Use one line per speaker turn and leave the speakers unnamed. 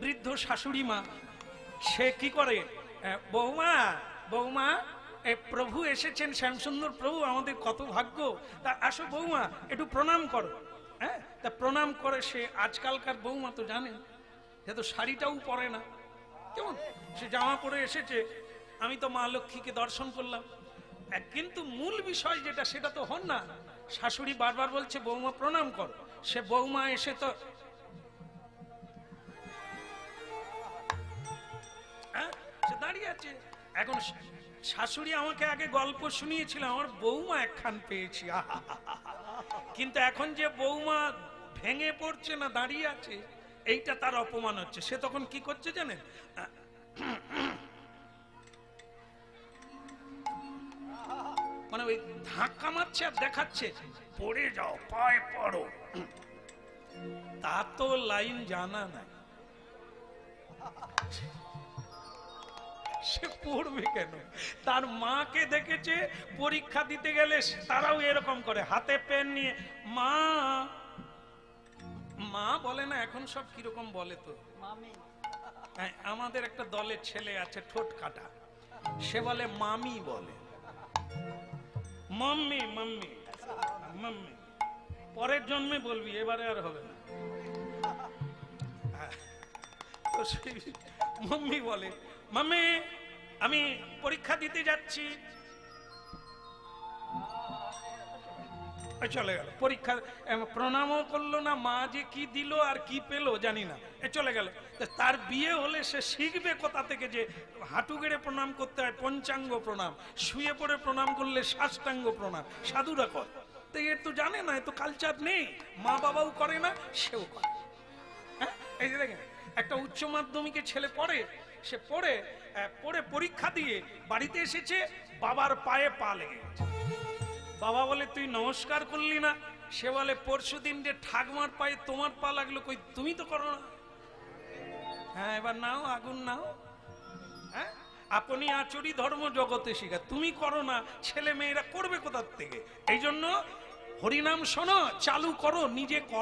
বৃদ্ধ শাশুড়ি মা, সে কি করে? বৌমা বৌমা প্রভু এসেছেন শ্যামসুন্দর প্রভু, আমাদের কত ভাগ্য। তা আসো বৌমা একটু প্রণাম করো। হ্যাঁ? তা প্রণাম করে সে, আজকালকার বৌমা তো জানেন সে তো শাড়িটাও পরে না। কেমন? সে জামা পরে এসেছে, আমি তো মা লক্ষ্মীকে দর্শন করলাম। কিন্তু মূল বিষয় যেটা, সেটা তো হন না। শাশুড়ি বারবার বলছে বৌমা প্রণাম কর। সে বৌমা এসে তো এখন শাশুড়ি আমাকে আগে গল্প শুনিয়েছিল, আমার বৌমা একখান পেয়েছি কিন্তু এখন যে বৌমা ভেঙে পড়ছে না দাঁড়িয়ে আছে, এইটা তার অপমান হচ্ছে। সে তখন কি করছে জানেন? মানে ওই ধাক্কা মারছে আর দেখাচ্ছে, পড়ে যাও, পায়ে পড়ো। তা তো লাইন জানা নাই। সে পড়বে কেন? তার মাকে দেখেছে পরীক্ষা দিতে গেলে তারাও এরকম করে হাতে পেন নিয়ে মা মা বলে না এখন সব কীরকম বলে তো? আমাদের একটা দলের ছেলে আছে ঠোঁট কাটা। সে বলে মামি বলে। মাম্মি মাম্মি মাম্মি পরের জন্মে বলবি এবারে আর হবে না। হ্যাঁ, তো সেই মাম্মি বলে, মাম্মি, আমি পরীক্ষা দিতে যাচ্ছি। চলে গেল। পরীক্ষা প্রণামও করল না, মা যে কি দিল আর কি পেল জানি না। এ চলে গেল। তার বিয়ে হলে সে শিখবে কোথা থেকে যে হাঁটু গেড়ে প্রণাম করতে হয়, পঞ্চাঙ্গ প্রণাম, শুয়ে পড়ে প্রণাম করলে সাষ্টাঙ্গ প্রণাম সাধুরা কর। তো এর তো জানে না, এ তো কালচার নেই। মা বাবাও করে না, সেও করে। হ্যাঁ? এই যে দেখেন একটা উচ্চ মাধ্যমিকে ছেলে পড়ে, সে পড়ে পড়ে পরীক্ষা দিয়ে বাড়িতে এসেছে, বাবার পায়ে পা লেগে বাবা বলে, তুই নমস্কার করলি না? সে বলে পরশু দিন যে ঠাকমার পায়ে তোমার পা লাগল, কই তুমি তো করো না? হ্যাঁ এবার নাও, আগুন নাও। হ্যাঁ? আপনি আচরি ধর্ম জগতে শিখা, তুমি করো না, ছেলে মেয়েরা করবে কোথার থেকে? এই জন্য হরিনাম শোনো, চালু করো, নিজে করো